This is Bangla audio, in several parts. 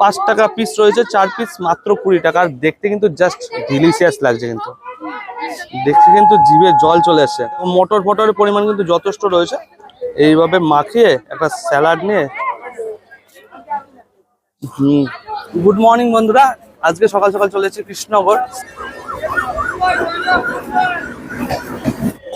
পাঁচ টাকা পিস রয়েছে, চার পিস মাত্র কুড়ি টাকা। আর দেখতে কিন্তু জাস্ট ডিলিশিয়াস লাগছে কিন্তু। দেখতে কিন্তু জিভে জল চলে আসছে। মটর ফটরের পরিমাণ কিন্তু যথেষ্ট রয়েছে। এইভাবে মাখিয়ে একটা স্যালাড নিয়ে হুম। গুড মর্নিং বন্ধুরা। আজকে সকাল সকাল চলে কৃষ্ণনগর।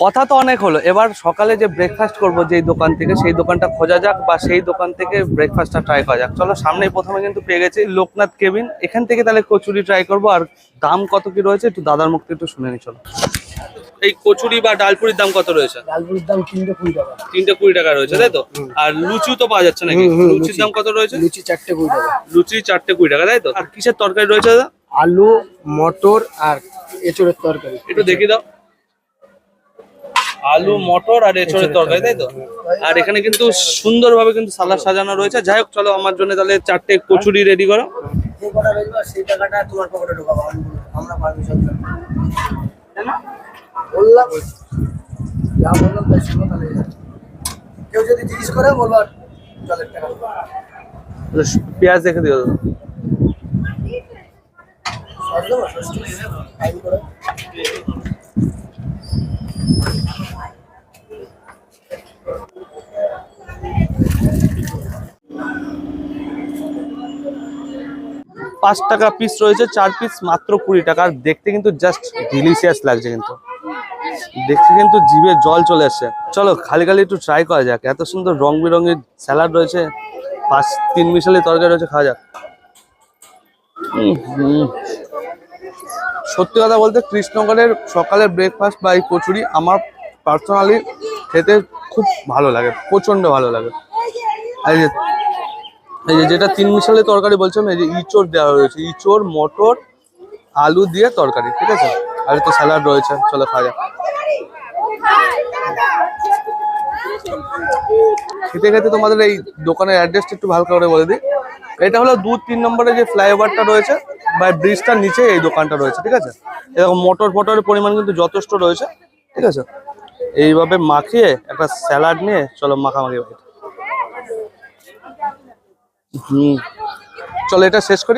কথা তো অনেক হলো। এবার সকালে যে ব্রেকফাস্ট করব যেই দোকান থেকে সেই দোকানটা খোঁজা যাক বা সেই দোকান থেকে ব্রেকফাস্টটা ট্রাই করা যাক। চলো সামনেই প্রথমে কিন্তু পেয়ে গেছি লোকনাথ কেবিন। এখান থেকে তাহলে কচুরি ট্রাই করব। আর দাম কত কি রয়েছে একটু দাদার মুখ একটু শুনে নি চলো। এই কচুরি বা ডালপুরির দাম কত রয়েছে? ডালপুরির দাম তিনটে কুড়ি টাকা। তিনটে কুড়ি টাকা রয়েছে তাই তো? আর লুচিও তো পাওয়া যাচ্ছে নাকি? লুচির দাম কত রয়েছে? লুচি চারটে কুড়ি টাকা। লুচি চারটে কুড়ি টাকা তাই তো? আর কিসের তরকারি রয়েছে দাদা? আলু মটর আর এঁচড়ের তরকারি। একটু দেখি দাও। আলু মটর আর এঁচড়ের তরকারি তাই তো? আর এখানে কিন্তু সুন্দরভাবে কিন্তু সালাদ সাজানো রয়েছে। যাই হোক চলো আমার জন্য তাহলে চারটে কচুরি রেডি করো। কেউ যদি জিজ্ঞেস করে বলব আর জলের টাকা পেঁয়াজ দেখে দিও। দাদা। পাঁচ টাকা পিস রয়েছে, চার পিস মাত্র কুড়ি টাকা। আর দেখতে কিন্তু জাস্ট ডিলিশিয়াস লাগছে কিন্তু। দেখতে কিন্তু জিভে জল চলে আসছে। চলো, খালি খালি একটু ট্রাই করা যাক। এত সুন্দর রং বেরঙের স্যালাড রয়েছে। পাঁচ, তিন মিশালি তরকারি রয়েছে, খাওয়া যাক। সত্যি কথা বলতে কৃষ্ণনগরের সকালের ব্রেকফাস্ট বা এই কচুরি আমার পার্সোনালি খেতে খুব ভালো লাগে প্রচণ্ড ভালো লাগে। আর এই যে যেটা তিন মিশালি তরকারি বলছিলাম, এই যে ইঁচড় দেওয়া রয়েছে ইঁচড়, মটর, আলু দিয়ে তরকারি, ঠিক আছে? আর তো স্যালাড রয়েছে, চলো খাওয়া খেতে খেতে তোমাদের এই দোকানের অ্যাড্রেসটা একটু ভালো করে বলে দিই। এটা হলো দু তিন নম্বরে যে ফ্লাইওভারটা রয়েছে, বা ব্রিজটার নিচে এই দোকানটা রয়েছে, ঠিক আছে? এরকম মটর ফটরের পরিমাণ কিন্তু যথেষ্ট রয়েছে, ঠিক আছে? এইভাবে মাখিয়ে একটা স্যালাড নিয়ে চলো মাখামাখি চলো এটা শেষ করি?